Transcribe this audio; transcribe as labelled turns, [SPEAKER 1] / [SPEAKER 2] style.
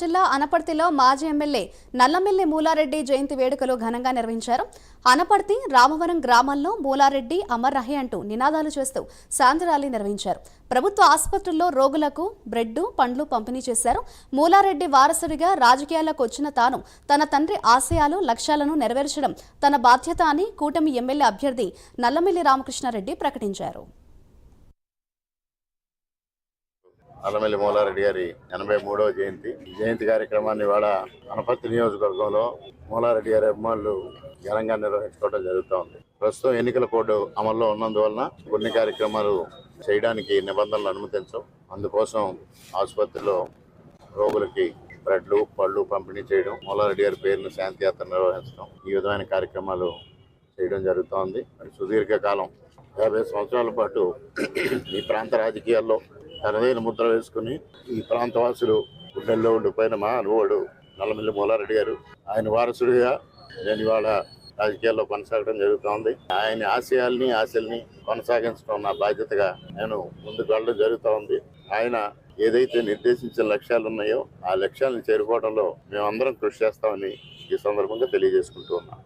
[SPEAKER 1] జిల్లా అనపర్తిలో మాజీ ఎమ్మెల్యే నల్లమిల్లి మూలారెడ్డి జయంతి వేడుకలు ఘనంగా నిర్వహించారు. అనపర్తి రామవరం గ్రామాల్లో మూలారెడ్డి అమర్ రహే అంటూ నినాదాలు చేస్తూ శాంతి ర్యాలీ నిర్వహించారు. ప్రభుత్వ ఆసుపత్రుల్లో రోగులకు బ్రెడ్ పండ్లు పంపిణీ చేశారు. మూలారెడ్డి వారసుడిగా రాజకీయాలకు వచ్చిన తాను తన తండ్రి ఆశయాలు లక్ష్యాలను నెరవేర్చడం తన బాధ్యత అని కూటమి ఎమ్మెల్యే అభ్యర్థి నల్లమిల్లి రామకృష్ణారెడ్డి ప్రకటించారు.
[SPEAKER 2] అల్లమెల్లి మూలారెడ్డి గారి ఎనభై మూడవ జయంతి. జయంతి కార్యక్రమాన్ని వాడ గణపతి నియోజకవర్గంలో మూలారెడ్డి గారి అభిమానులు ఘనంగా నిర్వహించుకోవడం జరుగుతూ ఉంది. ప్రస్తుతం ఎన్నికల కోడ్ అమల్లో ఉన్నందువలన కొన్ని కార్యక్రమాలు చేయడానికి నిబంధనలు అనుమతించవు. అందుకోసం ఆసుపత్రిలో రోగులకి బ్రెడ్లు పళ్ళు పంపిణీ చేయడం మూలారెడ్డి గారి పేరును శాంతి యాత్ర నిర్వహించడం ఈ విధమైన కార్యక్రమాలు చేయడం జరుగుతోంది మరి సుదీర్ఘకాలం యాభై సంవత్సరాల పాటు ఈ ప్రాంత రాజకీయాల్లో తనదైన ముద్ర వేసుకుని ఈ ప్రాంతవాసులు గుండెల్లో ఉండిపోయిన మా అనుభవుడు నల్లమిల్లి మూలారెడ్డి గారు. ఆయన వారసుడిగా నేను ఇవాళ రాజకీయాల్లో కొనసాగడం జరుగుతోంది. ఆయన ఆశయాల్ని ఆశల్ని కొనసాగించడం నా బాధ్యతగా నేను ముందుకు వెళ్ళడం జరుగుతూ ఉంది ఆయన ఏదైతే నిర్దేశించిన లక్ష్యాలు ఉన్నాయో ఆ లక్ష్యాలను చేరుకోవడంలో మేమందరం కృషి చేస్తామని ఈ సందర్భంగా తెలియజేసుకుంటూ ఉన్నాం.